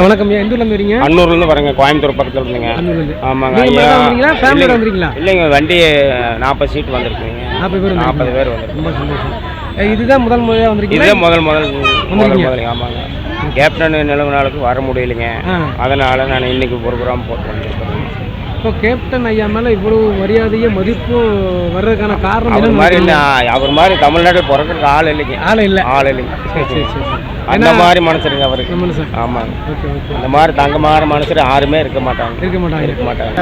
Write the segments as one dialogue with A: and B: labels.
A: வணக்கம். எந்த ஊர்லேருந்து வரீங்க?
B: அன்னூர்லேருந்து வரேங்க. கோயம்புத்தூர் பக்கத்தில் இருந்துங்க. ஆமாங்க. ஐயா
A: ஃபேமிலியோட. வந்திருக்கீங்களா
B: இல்லைங்க வண்டி நாற்பது சீட் வந்திருக்குங்க.
A: நாற்பது பேர்
B: நாற்பது
A: வந்திருக்கீங்க.
B: பேர் வந்திருக்கு
A: ரொம்ப சந்தோஷம். ஏ, இதுதான் முதல் முறையாக வந்திருக்கீங்களா?
B: இதுதான் முதல் முதல் முதல்
A: வந்திருக்கீங்க.
B: முதல் ஆமாங்க. கேப்டன் நிலவு நாளுக்கு வர முடியலைங்க. அதனால நான் இன்னைக்கு ப்ரோக்ராம் போட்டு வந்திருக்கேன்.
A: இப்போ கேப்டன் ஐயா மேலே இவ்வளவு மரியாதையும் மதிப்பும் வர்றதுக்கான காரணம்
B: அவர் மாதிரி? நான் அவர் மாதிரி தமிழ்நாட்டில் பிறக்கிறதுக்கு ஆள் இல்லைங்க.
A: ஆள் இல்லை.
B: ஆள் இல்லைங்க.
A: சரி சரி
B: அந்த மாதிரி மனுஷருங்க அவருக்கு
A: சார்.
B: ஆமாங்க
A: ஓகே ஓகே.
B: இந்த மாதிரி தங்கமான மனுஷர் யாருமே இருக்க மாட்டாங்க.
A: இருக்க மாட்டாங்க.
B: இருக்க மாட்டாங்க.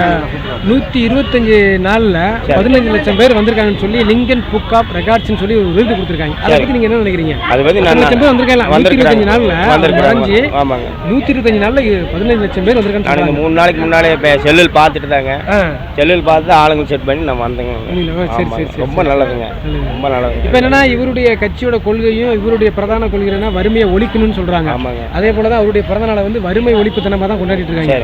A: நூற்றி இருபத்தஞ்சு நாளில் பதினஞ்சு லட்சம் பேர் வந்திருக்காங்கன்னு சொல்லி லிங்கன் புக் ஆஃப் ரெக்கார்ட்ஸ்னு சொல்லி ஒரு விருது கொடுத்துருக்காங்க. அதை பற்றி நீங்கள் என்ன நினைக்கிறீங்க?
B: அது பற்றி நான்
A: லட்சம் பேர் வந்திருக்காங்க நூற்றி இருபத்தஞ்சு நாளில்
B: வந்திருக்கிறாங்க.
A: வரைஞ்சி
B: ஆமாங்க.
A: நூற்றி இருபத்தஞ்சு நாளில் பதினஞ்சு லட்சம் பேர் சொல்றாங்க.
B: மூணு நாளைக்கு முன்னாலே செல்லில் பார்த்துட்டு தாங்க
A: ஆ.
B: செல்லில் பார்த்து ஆளுங்க செட் பண்ணி நான் வந்தேங்க. ரொம்ப நல்லதுங்க. ரொம்ப நல்லதுங்க.
A: இப்போ என்னன்னா இவருடைய கட்சியோட கொள்கையும் இவருடைய பிரதான கொள்கை என்னன்னா வறுமையை ஒழிக்கணும்னு சொல்றாங்க.
B: ஆமாங்க.
A: அதே போல தான் அவருடைய பிறந்த நாளை வந்து வறுமை ஒழிப்பு தினமாக தான் கொண்டாடிட்டு இருக்காங்க.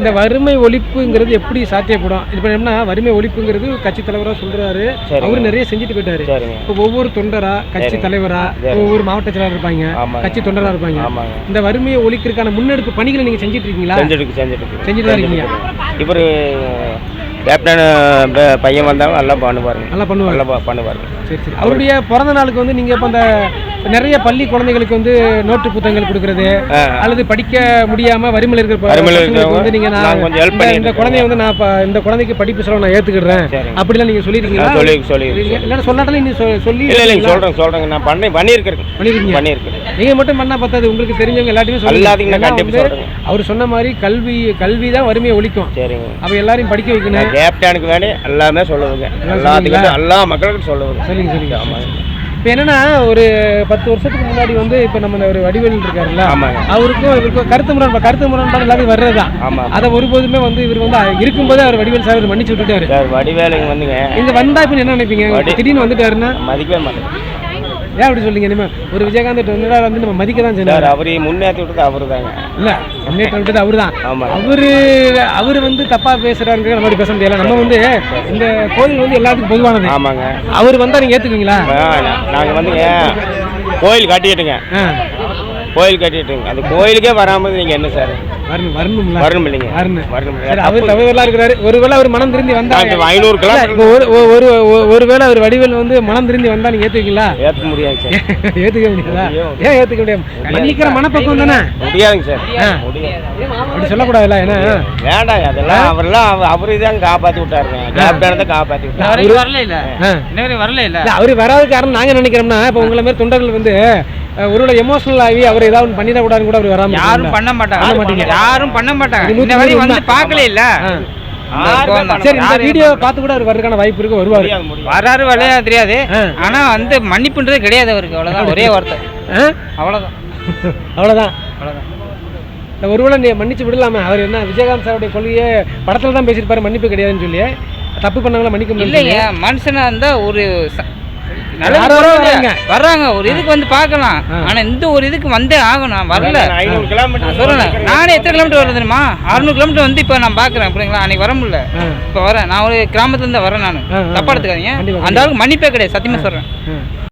A: இந்த வறுமை ஒழிப்புங்கிறது எப்படி சாத்தியப்படும்? இப்போ என்னன்னா வறுமை ஒழிப்புங்கிறது கட்சி தலைவராக சொல்றாரு. அவரு நிறைய செஞ்சுட்டு போயிட்டாரு. இப்போ ஒவ்வொரு தொண்டரா கட்சி. தலைவரா. ஒவ்வொரு மாவட்ட செயலாளர் இருப்பாங்க. கட்சி தொண்டரா இருப்பாங்க. இந்த வறுமையை ஒழிக்கிறதுக்கான முன்னெடுப்பு பணிகளை நீங்க செஞ்சுட்டு இருக்கீங்களா?
B: செஞ்சுட்டு செஞ்சுட்டு
A: இருக்கீங்க.
B: இவர் yeah, yeah. கேப்டன் பையன் வந்தாலும் நல்லா பண்ணுவாருங்க.
A: நல்லா பண்ணுவாங்க
B: நல்லா பண்ணுவாருங்க
A: சரி சரி. அவருடைய பிறந்த நாளுக்கு வந்து நீங்க இப்போ அந்த நிறைய பள்ளி குழந்தைகளுக்கு வந்து நோட்டு புத்தகங்கள் கொடுக்கறது. அல்லது படிக்க முடியாம வறுமையில் இருக்கிற வந்து நீங்க நான்
B: கொஞ்சம்
A: இந்த-
B: பண்ணிட்டு
A: இந்த. குழந்தைய வந்து நான் இந்த குழந்தைக்கு படிப்பு செலவு நான் ஏத்துக்கிடுறேன். அப்படிலாம் நீங்க சொல்லிருக்கீங்களா?
B: நான் சொல்லி சொல்லி
A: இல்லைன்னா சொல்லாட்டாலும் நீ சொ- சொல்லி
B: இல்லை இல்லைங்க சொல்கிறேங்க சொல்கிறேங்க நான் பண்ணி பண்ணியிருக்கிறேன்
A: பண்ணிருக்கீங்க.
B: பண்ணியிருக்கிறேன்
A: நீங்க மட்டும் பண்ணா பத்தாது. உங்களுக்கு தெரிஞ்சவங்க எல்லாத்தையுமே
B: சொல்கிறேங்க
A: அவர் சொன்ன மாதிரி கல்வி கல்வி தான் வறுமையை ஒழிக்கும்.
B: சரிங்க.
A: அப்ப எல்லாரையும் படிக்க வைக்கணும்.
B: கேப்டனுக்கு வேண்டி எல்லாமே சொல்லுவேங்க எல்லாத்துக்கும் எல்லா மக்களுக்கும் சொல்லுவேங்க
A: சரிங்க சரிங்க.
B: ஆமாங்க.
A: இப்போ என்னன்னா ஒரு பத்து வருஷத்துக்கு முன்னாடி வந்து இப்போ நம்ம இந்த ஒரு வடிவேல் இருக்காருல்ல
B: ஆமாங்க.
A: அவருக்கும் இவருக்கும் கருத்து முரண்பாடு கருத்து முரண்பாடு எல்லாத்தையும் வர்றது தான்
B: ஆமாம்
A: அதை ஒருபோதுமே வந்து இவர் வந்து இருக்கும்போதே அவர் வடிவேல் சார் மன்னிச்சு விட்டுட்டாரு.
B: வடிவேலுங்க வந்துங்க.
A: இங்க வந்தா இப்போ என்ன நினைப்பீங்க? திடீர்னு வந்துட்டாருன்னா?
B: மதிக்கவே மாட்டேன்
A: ஏன் அப்படி சொல்றீங்க? இனிமே ஒரு விஜயகாந்த் வந்து வந்து நம்ம மதிக்க தான் செய்யணும்
B: அவரை முன்னேற்றி விட்டது அவரு தாங்க
A: இல்ல முன்னேற்றம் விட்டது அவரு தான்
B: ஆமாம்
A: அவரு அவரு வந்து தப்பா பேசுறாருங்கிற நம்ம அப்படி பேச முடியல. நம்ம வந்து இந்த கோயில் வந்து எல்லாத்துக்கும் பொதுவானது.
B: ஆமாங்க.
A: அவர் வந்தா நீங்க ஏத்துக்குவீங்களா?
B: நாங்கள் வந்துங்க கோயில் கட்டிட்டுங்க.
A: ஆ.
B: கோயில் கட்டிட்டுங்க. அந்த கோயிலுக்கே வராமல் நீங்கள் என்ன சார்?
A: வரணும் வரணும்ல.
B: வரணும் இல்லைங்க.
A: வரணும்
B: வரணும்.
A: சரி அவர் தவறுலாம் இருக்கிறாரு. ஒருவேளை அவர் மனம் திருந்தி வந்தா
B: ஐநூறு கிலோ
A: இல்ல, இப்போ ஒரு ஒரு- ஒரு ஒரு- ஒருவேளை அவர் வடிவேல் வந்து மனம் திருந்தி வந்தா நீங்க ஏத்துக்கீங்களா
B: ஏற்ற முடியாது சார்.
A: ஏத்துக்க முடியாதா? ஏன் ஏத்துக்க முடியாது? மன்னிக்கிற மனப்பக்குவம் தானே?
B: முடியாதுங்க சார்.
A: அப்படி சொல்லக்கூடாதுல்ல ஏன்னா
B: வேண்டாங்க அதெல்லாம் அவரெல்லாம் அவ- அவரு தான் காப்பாற்றி விட்டாருங்க. விட்டாரு.
C: வரல இல்ல வரல
A: அவரு வராத காரணம் நாங்க நினைக்கிறோம்னா இப்போ உங்களை மாதிரி தொண்டர்கள் வந்து ஒருவேளை எமோஷனல் ஆகி அவர் ஏதாவது ஒண்ணு பண்ணிடக்கூடாதுன்னு கூட அவர் வராம
C: யாரும்
A: இருக்காங்க.
C: பண்ண மாட்டாங்க.
A: பண்ண மாட்டீங்க.
C: யாரும் பண்ண மாட்டாங்க. வரைக்கும்
A: நூறு
C: வந்து பார்க்கல இல்ல.
A: சரி இந்த வீடியோ பார்த்து கூட அவர் வர்றதுக்கான வாய்ப்பு இருக்கு வருவாரு.
C: வராரு வரலையா தெரியாது. ஆனா வந்து மன்னிப்புன்றது கிடையாது அவருக்கு. அவ்வளவுதான் ஒரே வார்த்தை? அவ்வளவுதான்.
A: அவ்வளவுதான்.
C: அவ்வளவுதான்.
A: இந்த ஒருவேளை நீ மன்னிச்சு விடலாமே. அவர் என்ன விஜயகாந்த் சாருடைய கொள்கையை படத்துல தான் பேசியிருப்பாரு மன்னிப்பு கிடையாதுன்னு சொல்லி தப்பு பண்ணவங்கள மன்னிக்க முடியல
C: மனுஷனா இருந்தா ஒரு வர்றாங்க. ஒரு இதுக்கு வந்து பார்க்கலாம். ஆனா இந்த ஒரு இதுக்கு வந்தே ஆகணும். நான் வரல. சொல்றேன் நானே எத்தனை கிலோமீட்டர் வருது தெரியுமா? அறுநூறு கிலோமீட்டர் வந்து இப்போ நான் பார்க்குறேன். அப்படிங்களா அன்னைக்கு வர முடியல. இப்போ வரேன். நான் ஒரு கிராமத்துல இருந்து வரேன் நான். தப்பா எடுத்துக்காதீங்க. அந்த ஆளுக்கு மன்னிப்பே கிடையாது. சத்தியமா சொல்றேன்.